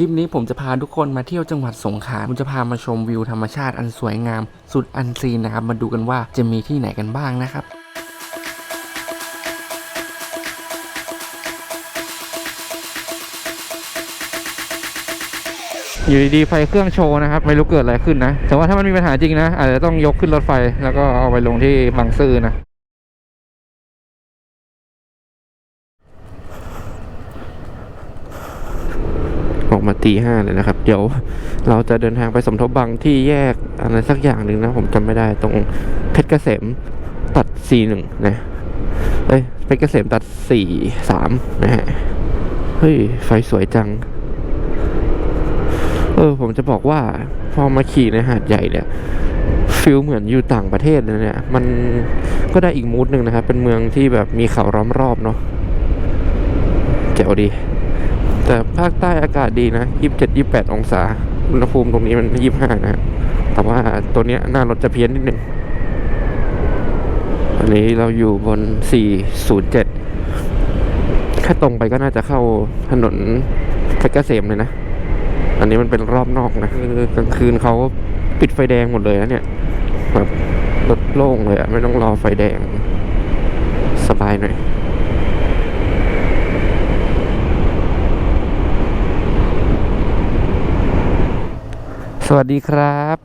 คลิปนี้ผมจะพาทุกคนมาเที่ยวจังหวัดสงขลาผมจะพามาชมวิวธรรมชาติอันสวยงาม สุดอันซีนนะครับ มาดูกันว่าจะมีที่ไหนกันบ้างนะครับอยู่ดีๆไฟเครื่องโชว์นะครับ ไม่รู้เกิดอะไรขึ้นนะ แต่ว่าถ้ามันมีปัญหาจริงนะ อาจจะต้องยกขึ้นรถไฟแล้วก็เอาไปลงที่บางซื่อนะ ออกมา ตีห้าเลยนะครับ เดี๋ยวเราจะเดินทางไปสมทบบังที่แยกอะไรสักอย่างหนึ่งนะ ผมจำไม่ได้ตรงเพชรเกษมตัดสี่หนึ่งนะเอ้ยเพชรเกษมตัดสี่สามนะฮะเฮ้ย ไฟสวยจัง เออ ผมจะบอกว่า พอมาขี่ในหาดใหญ่เนี่ยฟิลเหมือนอยู่ต่างประเทศเลยเนี่ย มันก็ได้อีกมูดหนึ่งนะครับ เป็นเมืองที่แบบมีเขาล้อมรอบเนาะเจ๋วดี แต่ภาคใต้อากาศดีนะยี่สิบเจ็ดยี่แปดองศา อุณหภูมิตรงนี้มันยี่ห้านะ แต่ว่าตัวเนี้ยหน้ารถจะเพี้ยนนิดหนึ่งอันนี้เราอยู่บน407ถ้าตรงไปก็น่าจะเข้าถนนเพชรเกษมเลยนะ อันนี้มันเป็นรอบนอกนะคือกลางคืนเขาปิดไฟแดงหมดเลยนะเนี่ยแบบรถโล่งเลยอะไม่ต้องรอไฟแดงสบายหน่อย สวัสดีครับ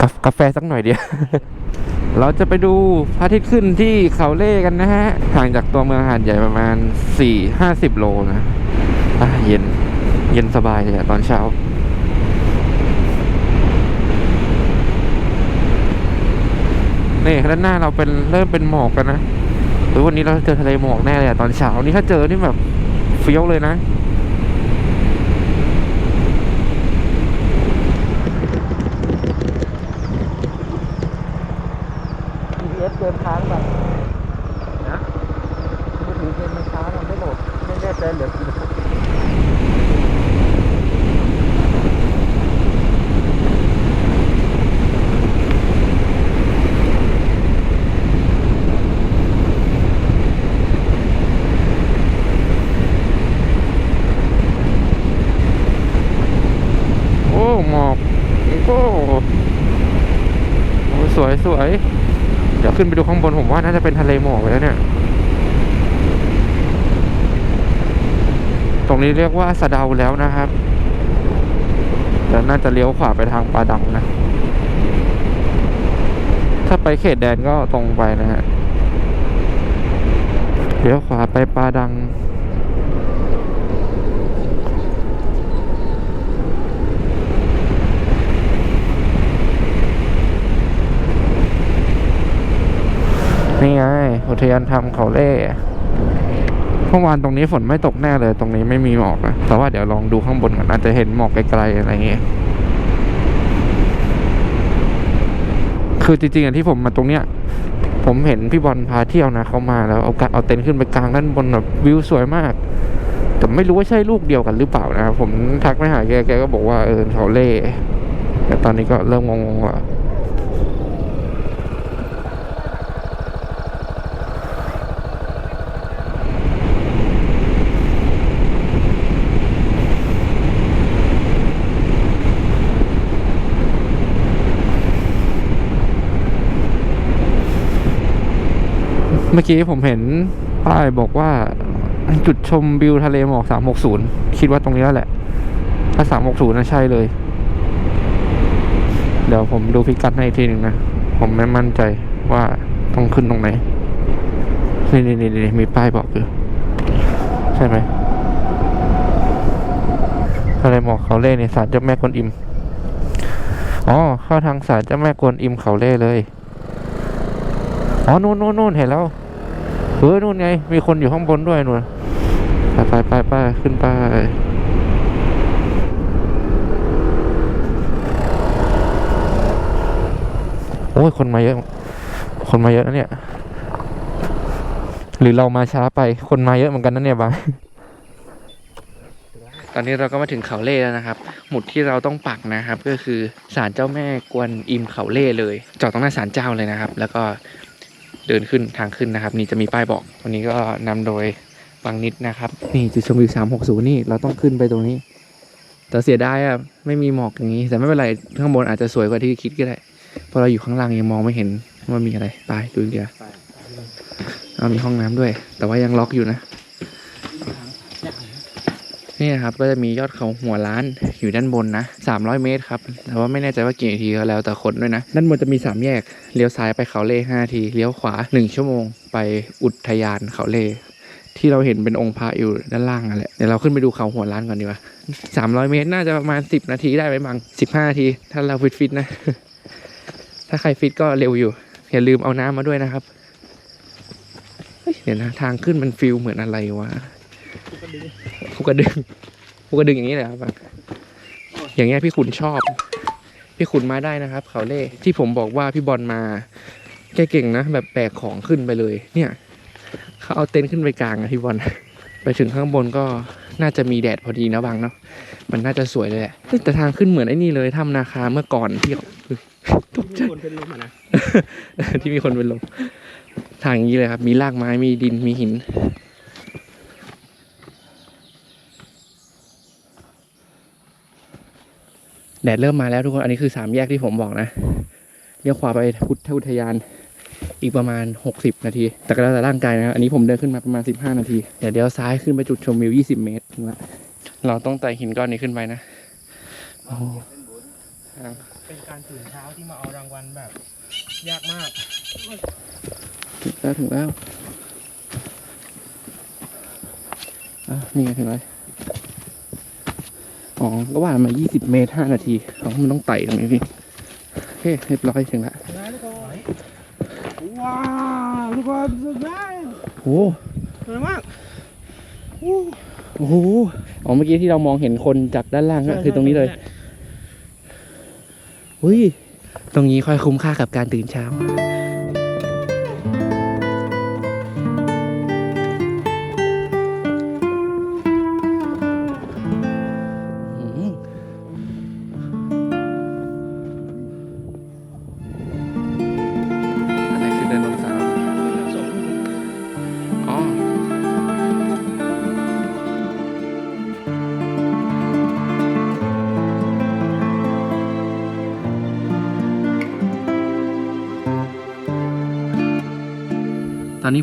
กากาแฟสักหน่อยเดียว เราจะไปดูพระอาทิตย์ขึ้นที่เขาเล่กันนะฮะห่างจากตัวเมืองหาดใหญ่ประมาณสี่ห้าสิบโลนะอะเย็น เย็นสบายเลยอะตอนเช้านี่ด้านหน้าเราเป็นเริ่มเป็นหมอกกันนะหรือวันนี้เราเจอทะเลหมอกแน่เลยอะตอนเช้า นี่ถ้าเจอนี่แบบเฟี้ยวเลยนะ GPS เดินทางแบบนะมือถือเกมมันช้ามันไม่โหลดไม่แน่ใจเหลือกี่นาทีโอ้หมอกโอ้โอ้สวยสวย เดี๋ยว ขึ้นไปดูข้างบนผมว่าน่าจะเป็นทะเลหมอกแล้วเนี่ย ตรงนี้เรียกว่าสะเดาแล้วนะครับแล้วน่าจะเลี้ยวขวาไปทางปลาดังนะ ถ้าไปเขตแดนก็ตรงไปนะฮะ เลี้ยวขวาไปปลาดัง นี่ไงอุทยานธรรมเขาเล่เมื่อวานตรงนี้ฝนไม่ตกแน่เลย ตรงนี้ไม่มีหมอกนะแต่ว่าเดี๋ยวลองดูข้างบนก่อนอาจจะเห็นหมอกไกลๆอะไรเงี้ยคือจริงๆอะที่ผมมาตรงเนี้ยผมเห็นพี่บอลพาเที่ยวนะเขามาแล้วเอากะเอาเต็นท์ขึ้นไปกลางด้านบนแบบวิวสวยมาก แต่ไม่รู้ว่าใช่ลูกเดียวกันหรือเปล่านะผมทักไปหาแกแกก็บอกว่าเออเขาเล่แต่ตอนนี้ก็เริ่มงงๆว่า เมื่อกี้ผมเห็นป้ายบอกว่า จุดชมวิวทะเลหมอก 360 คิดว่าตรงนี้แล้วแหละ ถ้า 360น่ะใช่เลย เดี๋ยวผมดูพิกัดให้อีกทีหนึ่งนะ ผมไม่มั่นใจว่าต้องขึ้นตรงไหน นี่นี่นี่มีป้ายบอกอยู่ใช่ไหมทะเลหมอกเขาเล่เนี่ยศาลเจ้าแม่กวนอิม อ๋อ เข้าทางศาลเจ้าแม่กวนอิมเขาเล่เลย อ๋อ นู่นนู่นนู่นเห็นแล้ว เฮ้ยนู่นไง มีคนอยู่ข้างบนด้วยนู่นไปไปไปไปขึ้นไปโอ้ยคนมาเยอะ คนมาเยอะนะเนี่ย หรือเรามาช้าไป คนมาเยอะเหมือนกันนะเนี่ยบางตอนนี้เราก็มาถึงเขาเล่แล้วนะครับ หมุดที่เราต้องปักนะครับ ก็คือศาลเจ้าแม่กวนอิมเขาเล่เลย จอดตรงหน้าศาลเจ้าเลยนะครับ แล้วก็ เดินขึ้นทางขึ้นนะครับ นี่จะมีป้ายบอก วันนี้ก็นำโดยบางนิดนะครับ นี่จุดชมวิว360นี่เราต้องขึ้นไปตรงนี้ แต่เสียดายอะไม่มีหมอกอย่างนี้ แต่ไม่เป็นไรข้างบนอาจจะสวยกว่าที่คิดก็ได้พอเราอยู่ข้างล่างยังมองไม่เห็นว่ามีอะไรไปดูเดียวเอามีห้องน้ำด้วย แต่ว่ายังล็อกอยู่นะ นี่นะครับก็จะมียอดเขาหัวล้านอยู่ด้านบนนะ 300 เมตรครับ แต่ว่าไม่แน่ใจว่ากี่นาทีก็แล้วแต่คนด้วยนะ ด้านบนจะมี 3 แยก เลี้ยวซ้ายไปเขาเล่5นาที เลี้ยวขวา 1 ชั่วโมง ไปอุทยานเขาเล่ที่เราเห็นเป็นองค์พระอยู่ด้านล่างนั่นแหละ เดี๋ยวเราขึ้นไปดูเขาหัวล้านก่อนดีกว่า300 เมตรน่าจะประมาณ 10 นาทีได้ไหมบัง 15 นาที ถ้าเราฟิตฟิตๆนะ ถ้าใครฟิตก็เร็วอยู่ อย่าลืมเอาน้ำมาด้วยนะครับเฮ้ยเดี๋ยวนะทางขึ้นมันฟิลเหมือนอะไรวะ ภูกระดึงภูกระดึงอย่างนี้เลยครับอย่างเงี้ยพี่ขุนชอบ พี่ขุนมาได้นะครับ เขาเล่ที่ผมบอกว่าพี่บอลมาแกเก่งนะแบบแบกของขึ้นไปเลย เนี่ยเขาเอาเต็นท์ขึ้นไปกลางอะพี่บอลไปถึงข้างบนก็น่าจะมีแดดพอดีนะบางเนาะมันน่าจะสวยเลยแหละเฮ้ยแต่ทางขึ้นเหมือนไอ้นี่เลยถ้ำนาคาเมื่อก่อนที่ตกใจคนเป็นลมอะนะที่มีคนเป็นลมทางอย่างนี้เลยครับ มีรากไม้มีดินมีหิน แดดเริ่มมาแล้วทุกคน อันนี้คือสามแยกที่ผมบอกนะ เลี้ยวขวาไปพุทธอุทยาน อีกประมาณ 60 นาที แต่ก็แล้วแต่ร่างกายนะครับอันนี้ผมเดินขึ้นมาประมาณ 15 นาที เดี๋ยวเดี๋ยวซ้ายขึ้นไปจุดชมวิว 20 เมตรถึงละเราต้องไต่หินก้อนนี้ขึ้นไปนะโอ้โหเป็นการตื่นเช้าที่มาเอารางวัลแบบ ยากมาก ถึงแล้วถึงแล้ว อะ นี่ไงถึงแล้ว อ๋อ ก็ว่ามา 20 เมตร 5 นาทีอ๋อมันต้องไต่ตรงนี้พี่โอเคเรียบร้อยถึงแล้วนะทุกคนว้าวทุกคนสุดได้โอ้สวยมากโอ้โหอ๋อเมื่อกี้ที่เรามองเห็นคนจากด้านล่างก็คือตรงนี้เลยอุ้ย ตรงนี้ค่อยคุ้มค่ากับการตื่นเช้า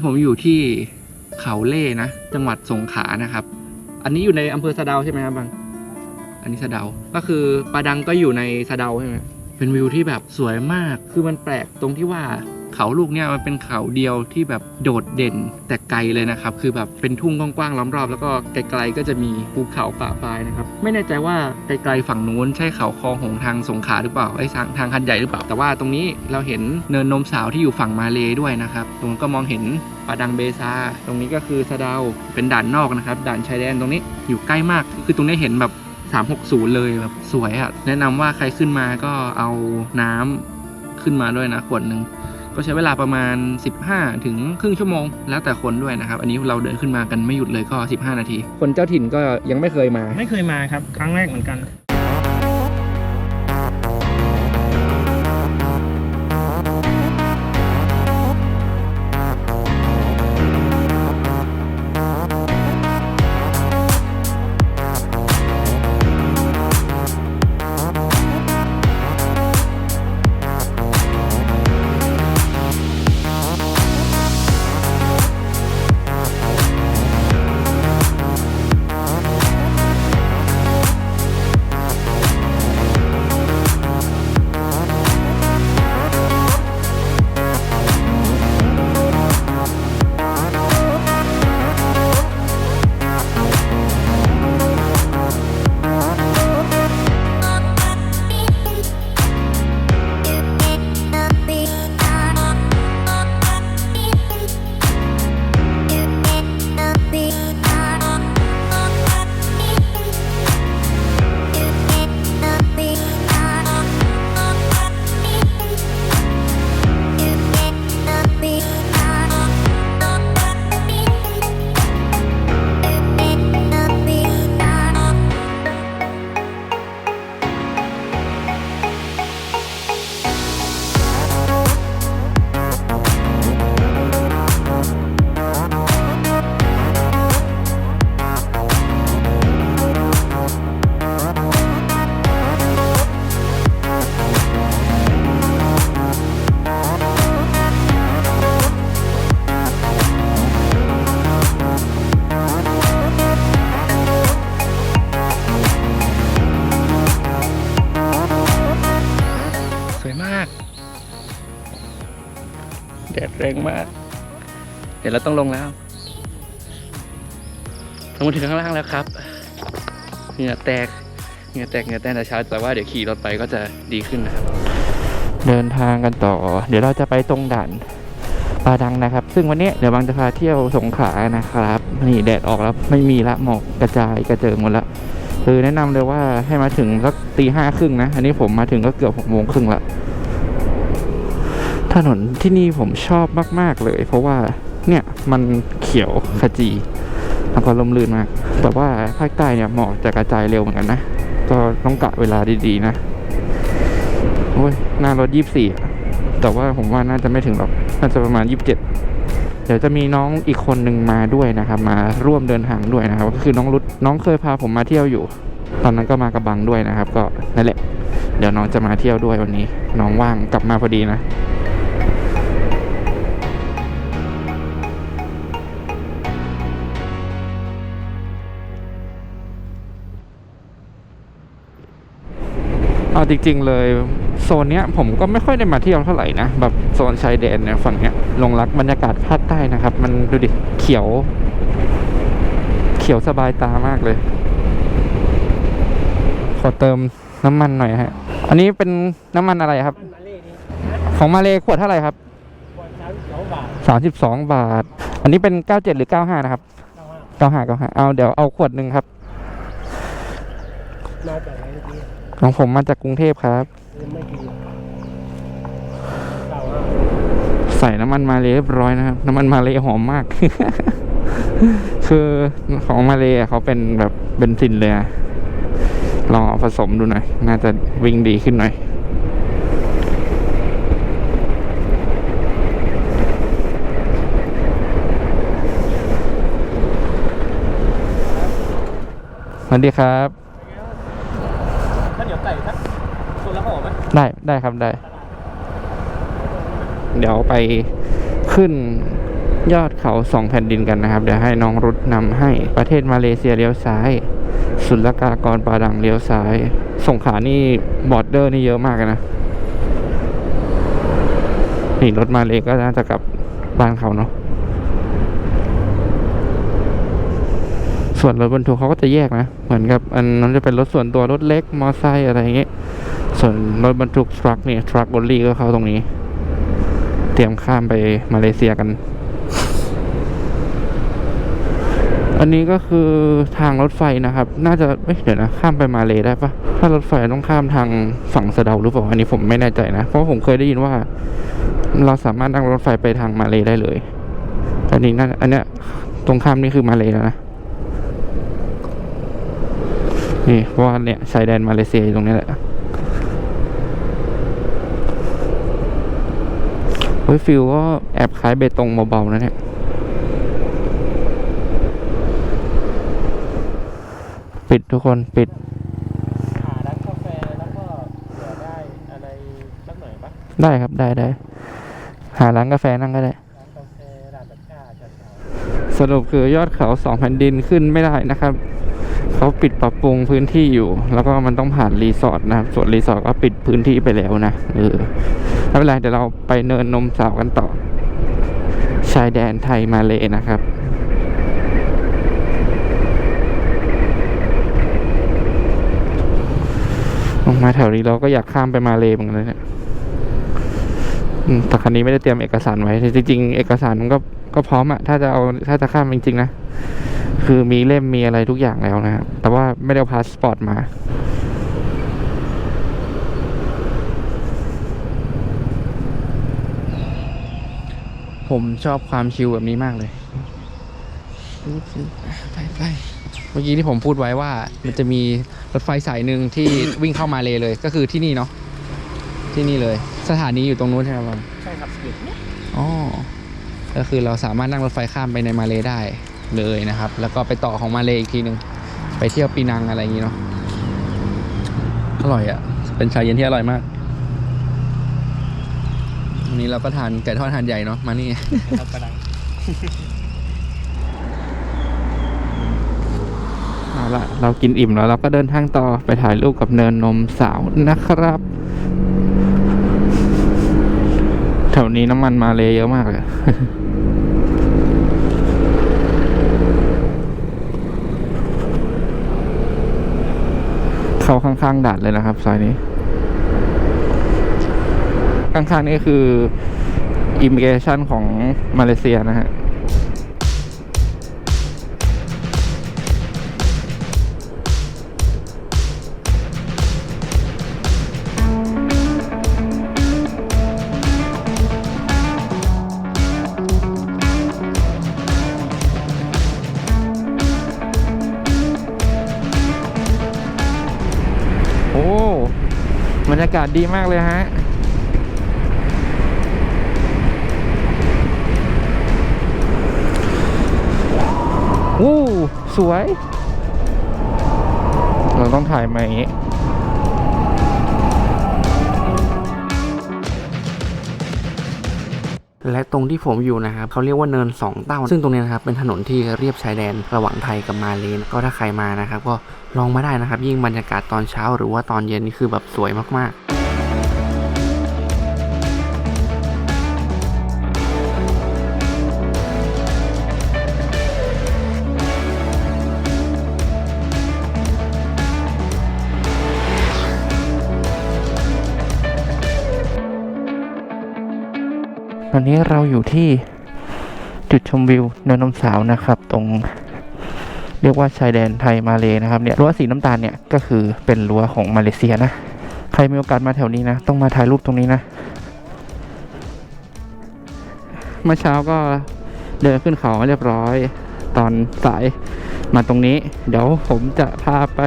ผมอยู่ที่เขาเล่นะจังหวัดสงขลานะครับ อันนี้อยู่ในอำเภอสะเดาใช่ไหมครับบังอันนี้สะเดาก็คือปาดังก็อยู่ในสะเดาใช่ไหมเป็นวิวที่แบบสวยมากคือมันแปลกตรงที่ว่า เขาลูกเนี่ยมันเป็นเขาเดียวที่แบบโดดเด่นแต่ไกลเลยนะครับ คือแบบเป็นทุ่งกว้างๆล้อมรอบแล้วก็ไกลๆก็จะมีภูเขาป่าปลายนะครับ ไม่แน่ใจว่าไกลๆฝั่งนู้นใช่เขาคอหงทางสงขลาหรือเปล่าไอ้ทางทางคันใหญ่หรือเปล่าแต่ว่าตรงนี้เราเห็นเนินนมสาวที่อยู่ฝั่งมาเลด้วยนะครับตรงนั้ก็มองเห็นปาดังเบซา ตรงนี้ก็คือสะเดาเป็นด่านนอกนะครับด่านชายแดนตรงนี้อยู่ใกล้มาก คือตรงนี้เห็นแบบ 360 เลยแบบสวยอะ่ะ แนะนำว่าใครขึ้นมาก็เอาน้ำขึ้นมาด้วยนะขวดหนึ่ง ก็ใช้เวลาประมาณ 15 ถึงครึ่งชั่วโมง แล้วแต่คนด้วยนะครับ อันนี้เราเดินขึ้นมากันไม่หยุดเลยก็ 15 นาที คนเจ้าถิ่นก็ยังไม่เคยมา ไม่เคยมาครับ ครั้งแรกเหมือนกัน ดี๋ยวเราต้องลงแล้วลงมาถึงข้างล่างแล้วครับเหงื่อแตกเหงื่อแตกเหงื่อแตกแต่เช้าแต่ว่าเดี๋ยวขี่รถไปก็จะดีขึ้นนะครับ เดินทางกันต่อ เดี๋ยวเราจะไปตรงด่านปาดังนะครับ ซึ่งวันนี้เดี๋ยวบางจะพาเที่ยวสงขลานะครับนี่แดดออกแล้วไม่มีละหมอกกระจายกระเจิงหมดละคือแนะนำเลยว่าให้มาถึงสักตีห้าครึ่งนะ อันนี้ผมมาถึงก็เกือบหกโมงครึ่งละถนนที่นี่ผมชอบมาก ๆ เลย เพราะว่า เนี่ยมันเขียวขจีแล้วก็ลมลื่นมาก แต่ว่าภาคใต้เนี่ยหมอกจะกระจายเร็วเหมือนกันนะ ก็ต้องกะเวลาดีๆนะ โอ้ยหน้ารถยี่สี่แต่ว่าผมว่าน่าจะไม่ถึงหรอก น่าจะประมาณยี่สิบเจ็ดเดี๋ยวจะมีน้องอีกคนหนึ่งมาด้วยนะครับ มาร่วมเดินทางด้วยนะครับ ก็คือน้องรุดน้องเคยพาผมมาเที่ยวอยู่ ตอนนั้นก็มากระบังด้วยนะครับ ก็นั่นแหละ เดี๋ยวน้องจะมาเที่ยวด้วยวันนี้ น้องว่างกลับมาพอดีนะ เอาจริง ๆ เลยโซนเนี้ยผมก็ไม่ค่อยได้มาเที่ยวเท่าไหร่นะแบบโซนชายแดนเนี่ยฝั่งเนี้ยลงรักบรรยากาศภาคใต้นะครับ มันดูดิเขียว เขียวสบายตามากเลย ขอเติมน้ำมันหน่อยฮะ อันนี้เป็นน้ำมันอะไรครับ ของมาเลขวดเท่าไหร่ครับสามสองบาทสามสิบสองบาท อันนี้เป็นเก้าเจ็ดหรือเก้าห้านะครับเก้าห้าเก้าห้าเก้าห้าเอาเดี๋ยวเอาขวดหนึ่งครับ ของผมมาจากกรุงเทพครับ ใส่น้ำมันมาเลเรียบร้อยนะครับ น้ำมันมาเลหอมมาก คือของมาเลเขาเป็นแบบเบนซินเลยอะลองเอาผสมดูหน่อย น่าจะวิ่งดีขึ้นหน่อยสวัสดีครับ ถ้าเดี๋ยวไก่สักคนละห่อ ได้ได้ครับได้ เดี๋ยวไปขึ้นยอดเขาสองแผ่นดินกันนะครับ เดี๋ยวให้น้องรุดนำให้ประเทศมาเลเซียเลี้ยวซ้าย สุลกากรปาดังเลี้ยวซ้าย สงขานี่บอร์เดอร์นี่เยอะมากนะนี่รถมาเลก็น่าจะกลับบ้านเขาเนาะส่วนรถบรรทุกเขาก็จะแยกนะ เหมือนกับอันนั้นจะเป็นรถส่วนตัวรถเล็กมอไซค์อะไรอย่างเงี้ย ส่วนรถบรรทุกทรัคเนี่ยทรัคบอลลี่ก็เข้าตรงนี้ เตรียมข้ามไปมาเลเซียกัน อันนี้ก็คือทางรถไฟนะครับ น่าจะเเดี๋ยวนะข้ามไปมาเลได้ปะถ้ารถไฟต้องข้ามทางฝั่งสะเดาหรือเปล่าอันนี้ผมไม่แน่ใจนะ เพราะผมเคยได้ยินว่า เราสามารถนั่งรถไฟไปทางมาเลได้เลยอันนี้น่าอันเนี้ยตรงข้ามนี่คือมาเลแล้วนะนี่เพราะว่าเนี่ยชายแดนมาเลเซียอยู่ตรงนี้แหละ เฮ้ยฟิลก็แอบคล้ายเบตงเบาๆนะเนี่ยปิดทุกคนปิดหาร้านกาแฟแล้วก็เผื่อได้อะไรสักหน่อยปะได้ครับได้ได้หาร้านกาแฟนั่งก็ได้ ร้านกาแฟร้านตะกร้าจัดแถวสรุปคือยอดเขาสองแผ่นดินขึ้นไม่ได้นะครับ เขาปิดปรับปรุงพื้นที่อยู่ แล้วก็มันต้องผ่านรีสอร์ทนะครับส่วนรีสอร์ทก็ปิดพื้นที่ไปแล้วนะเออ ไม่เป็นไรเดี๋ยวเราไปเนินนมสาวกันต่อ ชายแดนไทยมาเลยนะครับลงมาแถวนี้เราก็อยากข้ามไปมาเลเหมือนกันเนี่ยแต่คันนี้ไม่ได้เตรียมเอกสารไว้ จริงๆ เอกสารมันก็ก็พร้อมอะถ้าจะเอาถ้าจะข้ามจริงๆนะ คือมีเล่มมีอะไรทุกอย่างแล้วนะครับ แต่ว่าไม่ได้เอาพาสปอร์ตมา ผมชอบความชิลแบบนี้มากเลยไปไปเมื่อกี้ที่ผมพูดไว้ว่า มันจะมีรถไฟสายหนึ่งที่วิ่งเข้ามาเลยเลย ก็คือที่นี่เนาะที่นี่เลย สถานีอยู่ตรงนู้นใช่ไหมบอลใช่ครับเด็กอ๋อก็คือเราสามารถนั่งรถไฟข้ามไปในมาเลได้เลยนะครับ แล้วก็ไปต่อของมาเลอีกทีหนึ่งไปเที่ยวปีนังอะไรอย่างนี้เนาะอร่อยอะ่ะเป็นชาเย็นที่อร่อยมาก วันนี้เราก็ทานไก่ทอดทานใหญ่เนาะมานี่ครับกระดังเอาละเรากินอิ่มแล้วเราก็เดินทางต่อไปถ่ายรูปกับเนินนมสาวนะครับ แถวนี้น้ำมันมาเลยเยอะมากเลยเข้าข้างๆด่านเลยนะครับซอยนี้ ข้างๆนี่คืออิมิเกชันของมาเลเซียนะฮะโอ้บรรยากาศดีมากเลยฮะ สวย เราต้องถ่ายมาอย่างนี้และตรงที่ผมอยู่นะครับเขาเรียกว่าเนินสองเต้า ซึ่งตรงนี้นะครับเป็นถนนที่เรียบชายแดนระหว่างไทยกับมาเลนะก็ถ้าใครมานะครับ ก็ลองมาได้นะครับ ยิ่งบรรยากาศตอนเช้าหรือว่าตอนเย็นนี่คือแบบสวยมากๆ ตอนนี้เราอยู่ที่จุดชมวิวเนินนมสาวนะครับ ตรงเรียกว่าชายแดนไทยมาเลยนะครับเนี่ยรั้วสีน้ำตาลเนี่ยก็คือเป็นรั้วของมาเลเซียนะ ใครมีโอกาสมาแถวนี้นะ ต้องมาถ่ายรูปตรงนี้นะเมื่อเช้าก็เดินขึ้นเขาเรียบร้อย ตอนสายมาตรงนี้ เดี๋ยวผมจะพาไป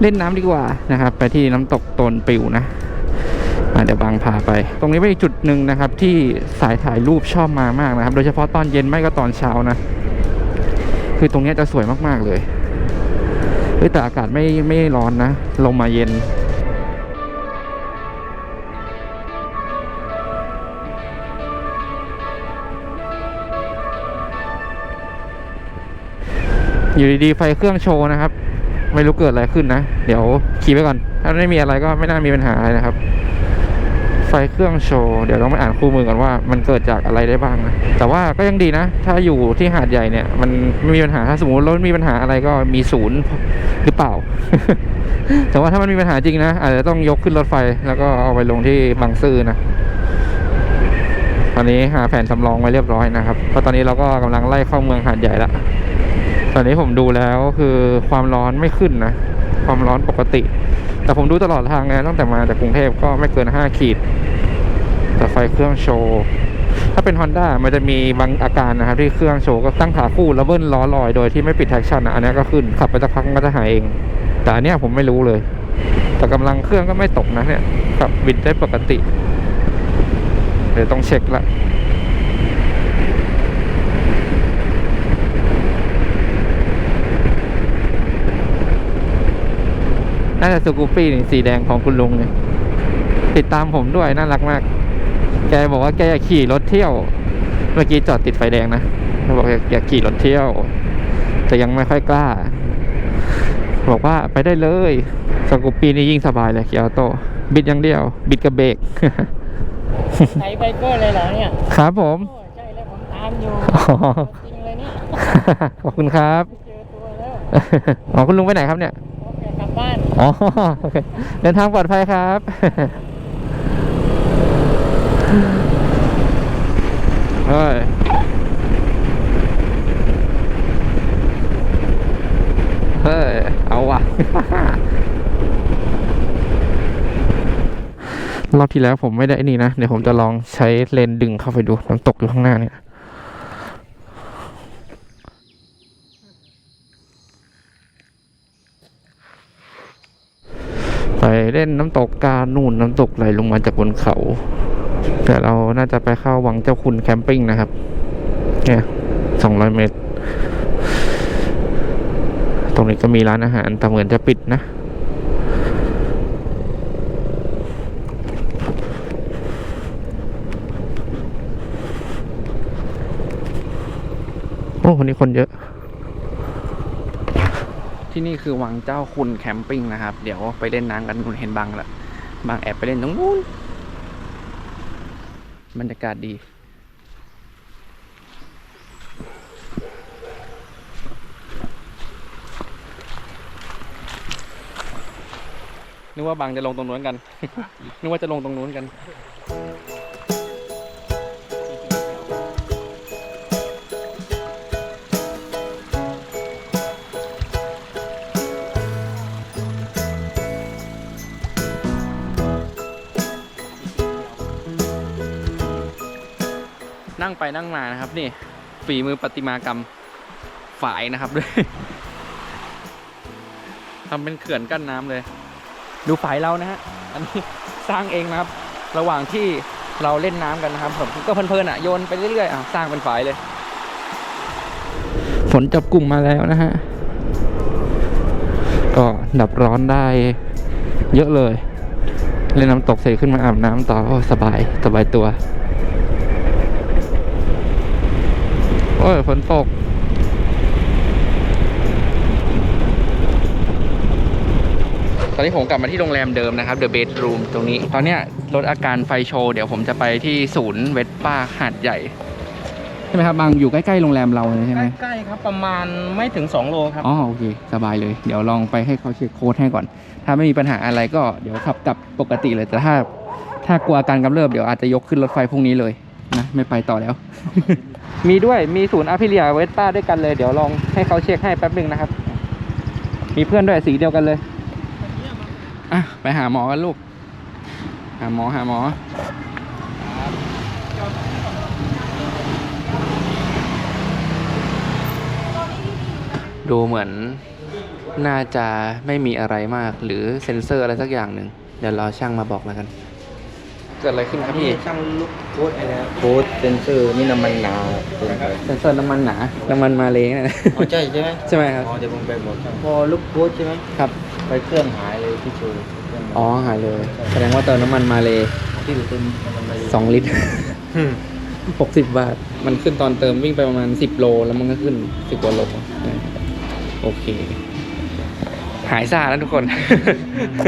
เล่นน้ำดีกว่านะครับ ไปที่น้ำตกตนปิวนะ เดี๋ยวบางพาไป ตรงนี้เป็นอีกจุดหนึ่งนะครับ ที่สายถ่ายรูปชอบมามากนะครับ โดยเฉพาะตอนเย็นไม่ก็ตอนเช้านะ คือตรงนี้จะสวยมากๆเลยเฮ้ยแต่อากาศไม่ไม่ร้อนนะ ลงมาเย็นอยู่ดีๆไฟเครื่องโชว์นะครับ ไม่รู้เกิดอะไรขึ้นนะ เดี๋ยวขี่ไปก่อน ถ้าไม่มีอะไรก็ไม่น่ามีปัญหาอะไรนะครับ ไฟเครื่องโชว์ เดี๋ยวต้องไปอ่านคู่มือก่อนว่ามันเกิดจากอะไรได้บ้างนะ แต่ว่าก็ยังดีนะ ถ้าอยู่ที่หาดใหญ่เนี่ย มันไม่มีปัญหา ถ้าสมมติรถมีปัญหาอะไรก็มีศูนย์หรือเปล่า แต่ว่าถ้ามันมีปัญหาจริงนะ อาจจะต้องยกขึ้นรถไฟแล้วก็เอาไปลงที่บางซื่อนะตอนนี้หาแผนสำรองไว้เรียบร้อยนะครับ เพราะตอนนี้เราก็กำลังไล่เข้าเมืองหาดใหญ่ละ ตอนนี้ผมดูแล้วคือความร้อนไม่ขึ้นนะ ความร้อนปกติ แต่ผมดูตลอดทางนะตั้งแต่มาจากกรุงเทพก็ไม่เกิน 5 ขีด แต่ไฟเครื่องโชว์ถ้าเป็น Honda มันจะมีบางอาการนะครับที่เครื่องโชว์ก็ตั้งขาคู่แล้วเบิ้ลล้อลอยโดยที่ไม่ปิดแท็กชั่นอันนี้ก็ขึ้นขับไปสักพักก็จะหายเอง แต่อันเนี้ยผมไม่รู้เลย แต่กำลังเครื่องก็ไม่ตกนะเนี่ยขับบิดได้ปกติ เดี๋ยวต้องเช็คละ น่าจะสกูปปี้นี่สีแดงของคุณลุงเนี่ยติดตามผมด้วยน่ารักมาก แกบอกว่าแกอยากขี่รถเที่ยว เมื่อกี้จอดติดไฟแดงนะแกบอกอยากอยากขี่รถเที่ยว แต่ยังไม่ค่อยกล้า บอกว่าไปได้เลยสกูปปี้นี่ยิ่งสบายเลยเกียร์ออโต้บิดอย่างเดียว บิดกับเบรกใช้ไบเกอร์เลยเหรอเนี่ยครับผมโอ้ใช่แล้วผมตามอยู่อ๋อจริงเลยเนี่ยขอบคุณครับเจอตัวแล้วอ๋อคุณลุงไปไหนครับเนี่ยโอเคกลั บ้านอ๋อโอเคเดินทางปลอดภัยครับ เฮ้ยเฮ้ย เอาว่ะ รอบที่แล้วผมไม่ได้นี่นะ เดี๋ยวผมจะลองใช้เลนดึงเข้าไปดูน้ำตกอยู่ข้างหน้าเนี่ย ไปเล่นน้ำตกกานู่นน้ำตกไหลลงมาจากบนเขา แต่เราน่าจะไปเข้าวังเจ้าคุณแคมปิ้งนะครับ เนี่ยสองร้อยเมตร ตรงนี้ก็มีร้านอาหารแต่เหมือนจะปิดนะโอ้วันนี้คนเยอะ ที่นี่คือวังเจ้าคุณแคมปิ้งนะครับ เดี๋ยวไปเล่นน้ำกันคุณเห็นบังละบางแอบไปเล่นตรงนู้นบรรยากาศดี นึกว่าบางจะลงตรงนู้นกัน นึกว่าจะลงตรงนู้นกัน นะครับนี่ฝีมือประติมากรรมฝายนะครับด้วยทำเป็นเขื่อนกั้นน้ำเลย ดูฝายเรานะฮะอันนี้สร้างเองนะครับ ระหว่างที่เราเล่นน้ำกันนะครับผมก็เพลินๆอะโยนไปเรื่อยๆอะสร้างเป็นฝายเลย ฝนจับกลุ่มมาแล้วนะฮะก็ดับร้อนได้เยอะเลย เล่นน้ำตกเสร็จขึ้นมาอาบน้ำต่อสบายสบายตัว โอ้ยฝนตกตอนนี้ผมกลับมาที่โรงแรมเดิมนะครับ The Bedroom ตรงนี้ ตอนเนี้ยลดอาการไฟโชว์ เดี๋ยวผมจะไปที่ศูนย์เวทป้าหาดใหญ่ ใช่ไหมครับ บางอยู่ใกล้ๆโรงแรมเราเลยใช่ไหมใกล้ๆครับประมาณไม่ถึง 2 โลครับ อ๋อ โอเค สบายเลย เดี๋ยวลองไปให้เขาเช็คโค้ดให้ก่อน ถ้าไม่มีปัญหาอะไรก็เดี๋ยวขับกลับปกติเลยแต่ถ้า ถ้ากลัวอาการกำเริบเดี๋ยวอาจจะยกขึ้นรถไฟพรุ่งนี้เลย นะไม่ไปต่อแล้ว มีด้วยมีศูนย์อาพิเลียเวสป้าด้วยกันเลยเดี๋ยวลองให้เขาเช็คให้แป๊บหนึ่งนะครับ มีเพื่อนด้วยสีเดียวกันเลยอะไปหาหมอกันลูก หาหมอหาหมอดูเหมือนน่าจะไม่มีอะไรมากหรือเซ็นเซอร์อะไรสักอย่างหนึ่ง เดี๋ยวรอช่างมาบอกแล้วกัน เกิดอะไรขึ้นครับพี่ช่างลูกโค้ดอะไรนะโค้ดเซนเซอร์นี่น้ำมันหนาเซ็นเซอร์น้ำมันหนาน้ำมันมาเลยนะอ๋อใช่ใช่ไหมใช่ไหมครับอ๋อเดี๋ยวผมไปบอกช่างพอลูกโค้ดใช่ไหมครับ ไปเครื่องหายเลยที่โชว์เครื่องอ๋อหายเลย แสดงว่าเติมน้ำมันมาเลยที่อยู่เต็มมันเลยสองลิตรหกสิบบาท มันขึ้นตอนเติมวิ่งไปประมาณสิบโลแล้วมันก็ขึ้นสิบกว่าโลโอเค หายซ่าแล้วทุกคนโอ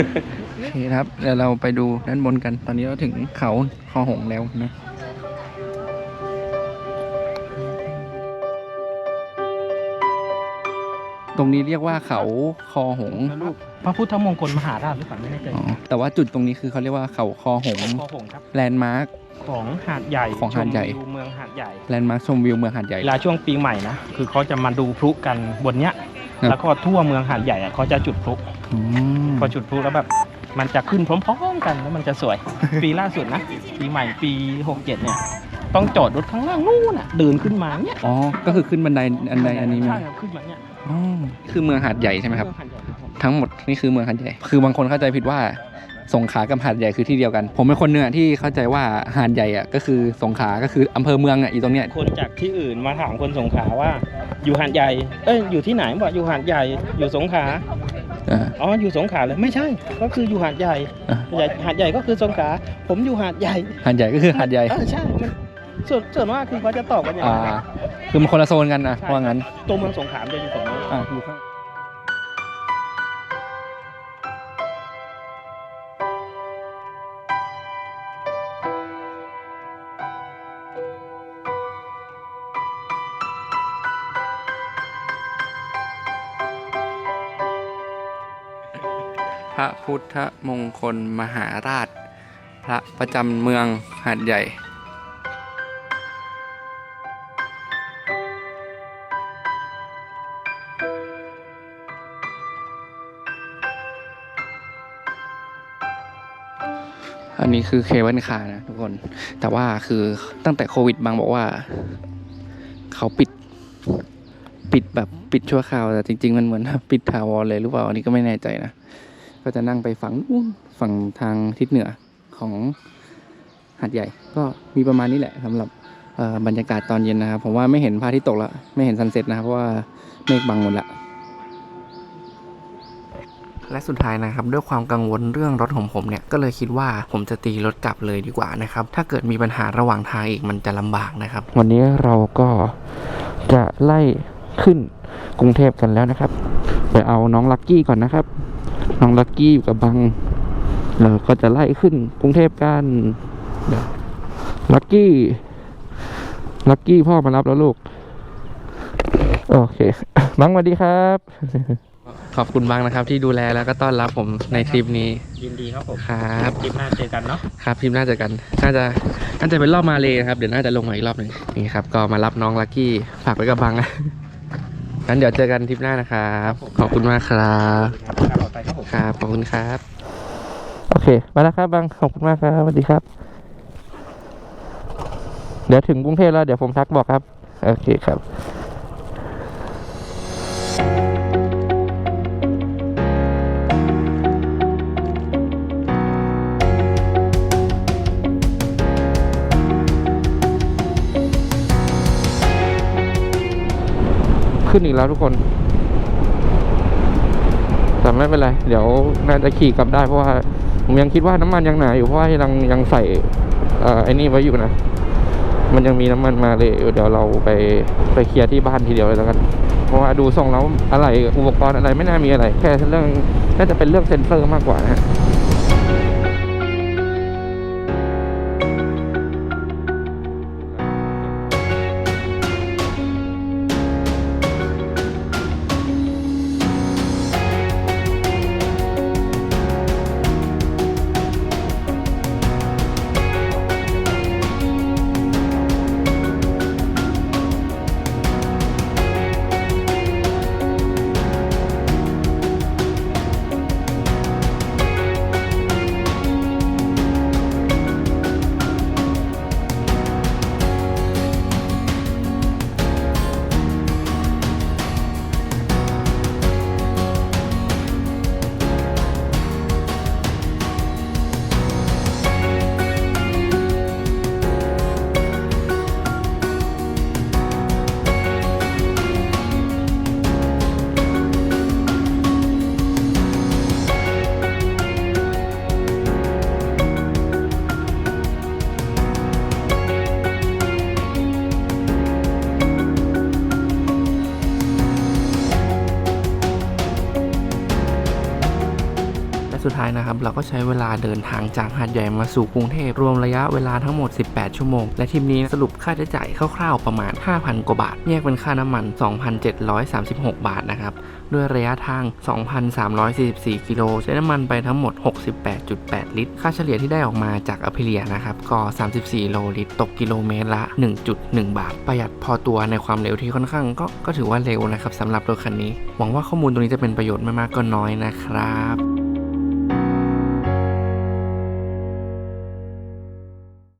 เคครับเดี๋ยวเราไปดูด้านบนกัน ตอนนี้เราถึงเขาคอหงแล้วนะตรงนี้เรียกว่าเขาคอหงรูปพระพุทธมงคลมหาราชหรือเปล่าไม่แน่ใจอ๋อแต่ว่าจุดตรงนี้คือเขาเรียกว่าเขาคอหงคอหงส์ครับแลนด์มาร์คของหาดใหญ่ของหาดใหญ่ชมวิวเมืองหาดใหญ่แลนด์มาร์คชมวิวเมืองหาดใหญ่เวลาช่วงปีใหม่นะคือเขาจะมาดูพลุกันบนเนี้ยครับแล้วก็ทั่วเมืองหาดใหญ่อะเขาจะจุดพลุอืม พอจุดพลุแล้วแบบมันจะขึ้นพร้อมๆกันแล้วมันจะสวย ปีล่าสุดนะ ปีใหม่ปี 67 เนี่ย ต้องจอดรถข้างล่างนู่นน่ะเดินขึ้นมาเนี่ยอ๋อ ก็คือขึ้นบันไดอันใดอันนี้ไหมใช่ครับขึ้นมาเนี่ยอ๋อคือเมืองหาดใหญ่ใช่ไหมครับ เองหาดใหญ่ครับผมทั้งหมดนี่คือเมืองหาดใหญ่ คือบางคนเข้าใจผิดว่าสงขลากับหาดใหญ่คือที่เดียวกัน ผมเป็นคนเนื้อะที่เข้าใจว่าหาดใหญ่อะก็คือสงขลาก็คืออำเภอเมืองอะอยู่ตรงเนี้ย คนจากที่อื่นมาถามคนสงขลาว่า อยู่หาดใหญ่ เอ้ยอยู่ที่ไหนบอกอยู่หาดใหญ่อยู่สงขลา อ่าอ๋ออยู่สงขลาเลยไม่ใช่ ก็คืออยู่หาดใหญ่อะหาดใหญ่หาดใหญ่ก็คือสงขลาผมอยู่หาดใหญ่หาดใหญ่ก็คือหาดใหญ่เออใช่มันส่วนส่วนมากคือเขาจะตอบกันอย่างอ่านั้นนะคือมันคนละโซนกันนะว่างั้นตัวเมืองสงขลาจะอยู่ฝั่งโน้นอ่าอยู่ข้าง ระพุทธมงคลมหาราช พระประจำเมืองหาดใหญ่ อันนี้คือเคเบิลคาร์นะทุกคน แต่ว่าคือตั้งแต่โควิดบางบอกว่า เขาปิดปิดแบบปิดชั่วคราวแต่จริง ๆ มันเหมือนปิดถาวรเลยหรือเปล่าอันนี้ก็ไม่แน่ใจนะ ก็จะนั่งไปฝั่งนู้นฝั่งทางทิศเหนือของหาดใหญ่ ก็มีประมาณนี้แหละสำหรับเอ่อบรรยากาศตอนเย็นนะครับ ผมว่าไม่เห็นพระอาทิตย์ตกแล้วไม่เห็นซันเซ็ตนะครับเพราะว่าเมฆบังหมดละและสุดท้ายนะครับด้วยความกังวลเรื่องรถของผมเนี่ยก็เลยคิดว่าผมจะตีรถกลับเลยดีกว่านะครับถ้าเกิดมีปัญหาระหว่างทางอีกมันจะลำบากนะครับ วันนี้เราก็จะไล่ขึ้นกรุงเทพกันแล้วนะครับ ไปเอาน้องลักกี้ก่อนนะครับ น้องลักกี้อยู่กับบังเราก็จะไล่ขึ้นกรุงเทพกันเดี๋ยวลักกี้ลักกี้พ่อมารับแล้วลูก โอเค บังสวัสดีครับ ขอบคุณบางนะครับที่ดูแลแล้วก็ต้อนรับผมในทริปนี้ ยินดีครับผมครับคลิปหน้าเจอกันเนาะครับทริปหน้าเจอกัน น่าจะน่าจะเป็นรอบมาเลยนะครับ เดี๋ยวน่าจะลงมาอีกรอบหนึ่งนี่ครับ ก็มารับน้องลักกี้ฝากไว้กับบังนะ งั้นเดี๋ยวเจอกันทริปหน้านะครับ ขอบคุณมากครับครับปลอดภัยครับผมครับขอบคุณครับ โอเค มาแล้วครับบังขอบคุณมากครับสวัสดีครับ เดี๋ยวถึงกรุงเทพแล้วเดี๋ยวผมทักบอกครับ โอเคครับ ขึ้นอีกแล้วทุกคน แต่ไม่เป็นไร เดี๋ยวน่าจะขี่กลับได้เพราะว่า ผมยังคิดว่าน้ำมันยังหนาอยู่เพราะว่ายังยังใส่อ่อไอ้นี่ไว้อยู่นะ มันยังมีน้ำมันมาเลย เดี๋ยวเราไปไปเคลียร์ที่บ้านทีเดียวเลยแล้วกัน เพราะว่าดูทรงแล้วอะไรอุปกรณ์อะไรไม่น่ามีอะไร แค่เรื่องน่าจะเป็นเรื่องเซ็นเซอร์มากกว่านะฮะ เราก็ใช้เวลาเดินทางจากหาดใหญ่มาสู่กรุงเทพรวมระยะเวลาทั้งหมด 18 ชั่วโมง และทริปนี้สรุปค่าใช้จ่ายคร่าวๆประมาณ 5,000 กว่าบาท แยกเป็นค่าน้ำมัน 2,736 บาทนะครับด้วยระยะทาง 2,344 กิโล ใช้น้ำมันไปทั้งหมด 68.8 ลิตร ค่าเฉลี่ยที่ได้ออกมาจากอ p ิเลียนะครับ ก็ 34 โลลิตร ตกกิโลเมตรละ 1.1 บาท ประหยัดพอตัวในความเร็วที่ค่อนข้างก็ก็ถือว่าเร็วนะครับสำหรับรถคันนี้ หวังว่าข้อมูลตรงนี้จะเป็นประโยชน์ไม่มากก็น้อยนะครับ